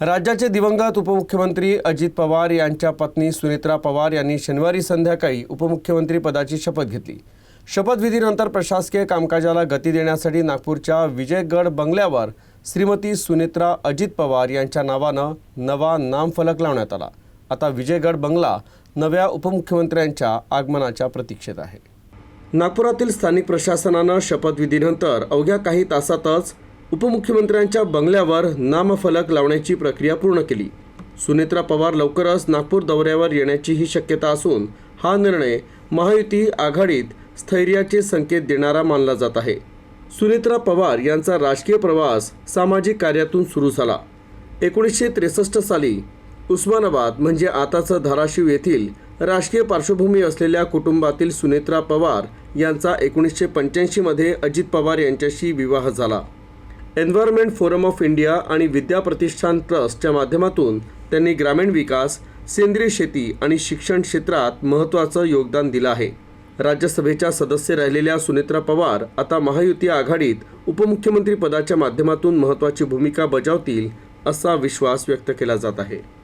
राज्याचे दिवंगत उपमुख्यमंत्री अजित पवार यांच्या पत्नी सुनेत्रा पवार यांनी शनिवारी संध्याकाळी उपमुख्यमंत्री पदाची शपथ घेतली. शपथविधीनंतर प्रशासकीय कामकाजाला गती देण्यासाठी नागपूरच्या विजयगड बंगल्यावर श्रीमती सुनेत्रा अजित पवार यांच्या नावानं नवा नामफलक लावण्यात आला. आता विजयगड बंगला नव्या उपमुख्यमंत्र्यांच्या आगमनाच्या प्रतीक्षेत आहे. नागपुरातील स्थानिक प्रशासनानं शपथविधीनंतर अवघ्या काही तासातच उपमुख्यमंत्र्यांच्या बंगल्यावर नामफलक लावण्याची प्रक्रिया पूर्ण केली. सुनेत्रा पवार लवकरच नागपूर दौऱ्यावर येण्याचीही शक्यता असून हा निर्णय महायुती आघाडीत स्थैर्याचे संकेत देणारा मानला जात आहे. सुनेत्रा पवार यांचा राजकीय प्रवास सामाजिक कार्यातून सुरू झाला. एकोणीसशे त्रेसष्ट साली उस्मानाबाद म्हणजे आताचं धाराशिव येथील राजकीय पार्श्वभूमी असलेल्या कुटुंबातील सुनेत्रा पवार यांचा एकोणीसशे पंच्याऐंशीमध्ये अजित पवार यांच्याशी विवाह झाला. एन्व्हायरमेंट फोरम ऑफ इंडिया आणि विद्या प्रतिष्ठान ट्रस्टच्या माध्यमातून त्यांनी ग्रामीण विकास सेंद्रिय शेती आणि शिक्षण क्षेत्रात महत्त्वाचं योगदान दिलं आहे. राज्यसभेच्या सदस्य राहिलेल्या सुनेत्रा पवार आता महायुती आघाडीत उपमुख्यमंत्री पदाच्या माध्यमातून महत्त्वाची भूमिका बजावतील असा विश्वास व्यक्त केला जात आहे.